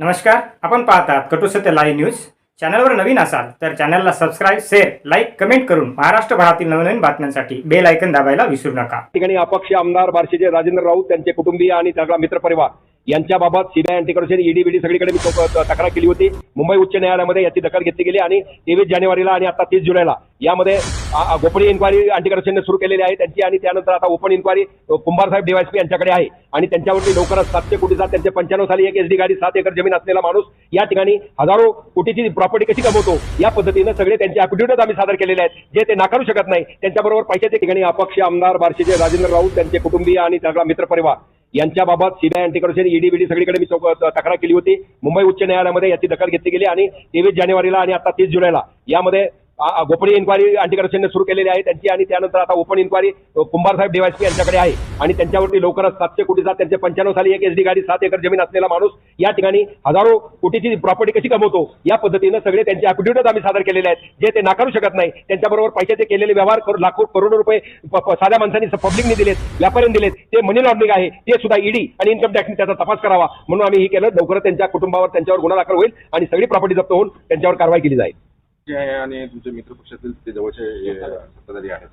नमस्कार आपण पाहतात कटू सत्य लाईव्ह न्यूज चॅनलवर नवीन असाल तर चॅनलला सबस्क्राईब शेअर लाईक कमेंट करून महाराष्ट्रभरातील नवनवीन बातम्यांसाठी बेल ऐकन दाबायला विसरू नका. ठिकाणी अपक्ष आमदार बार्शीचे राजेंद्र राऊत त्यांचे कुटुंबीय आणि सगळा मित्रपरिवार यांच्याबाबत सीबीआय अँटीकॉर्पोरेशन ईडी बीडी सगळीकडे मी तक्रार केली होती. मुंबई उच्च न्यायालयामध्ये याची दखल घेतली गेली आणि तेवीस जानेवारीला आणि आता तीस जुलैला यामध्ये गोपनीय इन्क्वायरी अँटीकॉर्पोरेशनने सुरू केलेली आहे त्यांची आणि त्यानंतर आता ओपन इन्क्वायरी कुंभारसाहेब डीवायसपी यांच्याकडे आहे. आणि त्यांच्यावरती लवकरच सातशे कोटीचा त्यांचे पंच्याण्णव साली एक एसडी गाडी सात एकर जमीन असलेला माणूस या ठिकाणी हजारो कोटीची प्रॉपर्टी कशी कमवतो? या पद्धतीनं सगळे त्यांचे अफिडेविट आम्ही सादर केलेले आहेत. जे ते नाकारू शकत नाही त्यांच्याबरोबर पैशाच्या ठिकाणी अपक्ष आमदार बार्शीचे राजेंद्र राऊत त्यांचे कुटुंबीय आणि सगळा मित्रपरिवार. यांच्याबाबत सीबीआय अँटीकॉर्पोरेशन ईडी बीडी सगळीकडे मी चौक- तक्रार केली होती. मुंबई उच्च न्यायालयामध्ये याची दखल घेतली गेली आणि तेवीस जानेवारीला आणि आता तीस जुलैला यामध्ये गोपनीय इन्क्वायरी अँटीकॉर्पोरेशनने सुरू केलेली आहे त्यांची आणि त्यानंतर आता ओपन इन्क्वायरी कुंभार साहेब डीवायसपी यांच्याकडे आहे. आणि त्यांच्यावरती लवकरच सातशे कोटीचा त्यांच्या पंच्याण्णव साली एक एसडी गाडी सात एकर जमीन असलेला माणूस या ठिकाणी हजारो कोटीची प्रॉपर्टी कशी कमवतो? या पद्धतीनं सगळे त्यांचे अफिडेविट आम्ही सादर केलेले आहेत. जे ते नाकारू शकत नाही त्यांच्याबरोबर पैशाचे केलेले व्यवहार करून लाखो करोडो रुपये साध्या माणसांनी पब्लिकने दिलेत व्यापाऱ्यांनी दिलेत. ते मनी लॉन्ड्रिंग आहे ते सुद्धा ईडी आणि इन्कम टॅक्सने त्याचा तपास करावा. म्हणून आम्ही हे केलं लवकरच त्यांच्या कुटुंबावर त्यांच्यावर गुन्हा दाखल होईल आणि सगळी प्रॉपर्टी जप्त होऊन त्यांच्यावर कारवाई केली जाईल. जे आहे आणि तुमचे मित्र पक्षातील ते जवळचे सत्ताधारी आहेत.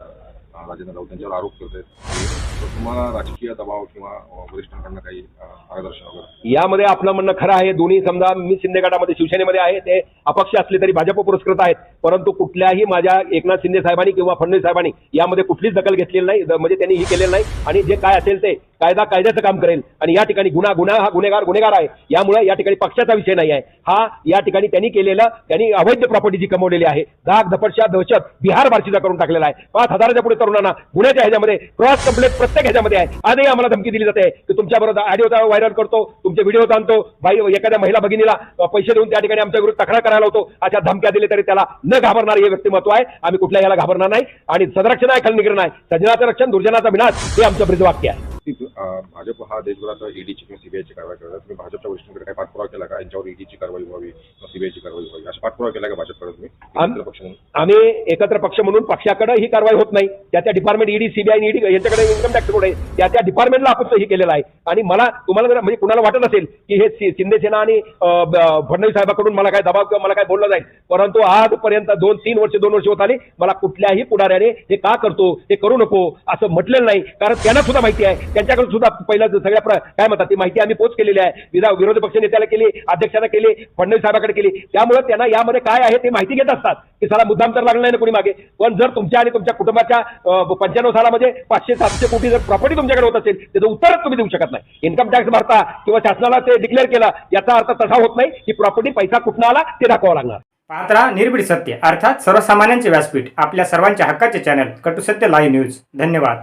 राजेंद्र राऊत त्यांच्यावर आरोप करत आहेत तुम्हाला राजकीय दबाव किंवा वरिष्ठांकडनं काही मार्गदर्शन यामध्ये आपलं म्हणणं खरं आहे दोन्ही समजा मी शिंदे गटामध्ये शिवसेनेमध्ये आहे ते अपक्ष असले तरी भाजप पुरस्कृत आहेत. परंतु कुठल्याही माझ्या एकनाथ शिंदे साहेबांनी किंवा फडणवीस साहेबांनी यामध्ये कुठलीच दखल घेतलेली नाही म्हणजे त्यांनी ही केलेलं नाही. आणि जे काय असेल ते कायदा कायद्याचं काम करेल आणि या ठिकाणी गुन्हा गुन्हा हा गुन्हेगार गुन्हेगार आहे. यामुळे या ठिकाणी पक्षाचा विषय नाही आहे. हा या ठिकाणी त्यांनी केलेलं त्यांनी अवैध प्रॉपर्टी जी कमवलेली आहे दाग धपटशा दहशत बिहार बार्शीचा करून टाकलेला आहे. पाच हजाराच्या पुढे तरुणांना गुन्ह्याच्या ह्याच्यामध्ये क्रॉस कंप्लेंट प्रत्येक ह्याच्यामध्ये आहे. आजही आम्हाला धमकी दिली जाते की तुमच्या बरोबर ऑडिओ व्हायरल करतो तुमचे व्हिडिओ आणतो. बाई एखाद्या महिला भगिनीला पैसे देऊन त्या ठिकाणी आमच्या विरुद्ध तक्रार करायला होतो अशा धमक्या दिले तरी त्याला न घाबरणार हे व्यक्तिमत्व आहे. आम्ही कुठल्या याला घाबरणार नाही. आणि सदरक्षण आहे खाली नाही सजनाचं रक्षण दुर्जनाचा विनाश हे आमचं ब्रिजवाक्य आहे. अं, भाजप हा देशभरात ईडीची किंवा सीबीआयची कारवाई करतात तुम्ही भाजपच्या वरिष्ठांकडे काही पाठपुरावा केला का? यांच्यावर ईडीची कारवाई व्हावी किंवा सीबीआयची कारवाई व्हावी? असा पाठपुरावा केला का भाजपकडे तुम्ही? मित्र पक्ष म्हणून. आम्ही एकत्र पक्ष म्हणून पक्षाकडे ही कारवाई होत नाही. त्या त्या डिपार्टमेंट ईडी सीबीआय ईडी यांच्याकडे इन्कम टॅक्स बोर्ड आहे. त्या त्या डिपार्टमेंटला आपण हे केलेलं आहे. आणि मला तुम्हाला जर म्हणजे कुणाला वाटत असेल की हे शि- शिंदे सेना आणि फडणवीस साहेबांकडून मला काय दबाव किंवा मला काय बोललं जाईल. परंतु आजपर्यंत दोन तीन वर्ष दोन वर्ष होत आली. मला कुठल्याही पुढाऱ्याने हे का करतो हे करू नको असं म्हटलेलं नाही. कारण त्यांना सुद्धा माहिती आहे. त्यांच्याकडे सुद्धा पहिला सगळ्या काय म्हणतात ती माहिती आम्ही पोच केलेली आहे. विधा- विरोधी पक्ष नेत्याला केली अध्यक्षांना केली फडणवीस साहेबाकडे केली. त्यामुळे त्यांना यामध्ये काय आहे ते माहिती घेत असतात. की साला मुद्दाम तर लागलं नाही ना कोणी मागे. पण जर तुमच्या आणि तुमच्या कुटुंबाच्या पंच्याण्णव सालामध्ये पाचशे सातशे कोटी जर प्रॉपर्टी तुमच्याकडे होत असेल त्याचं उत्तरच तुम्ही देऊ शकत नाही. इन्कम टॅक्स भरता किंवा शासनाला ते डिक्लेअर केलं याचा अर्थ तसा होत नाही की प्रॉपर्टी पैसा कुठला आला ते दाखवावं लागणार. पात्रा निर्भीड सत्य. अर्थात सर्वसामान्यांचे व्यासपीठ आपल्या सर्वांच्या हक्काचे चॅनल कटू सत्य लाईव्ह न्यूज धन्यवाद.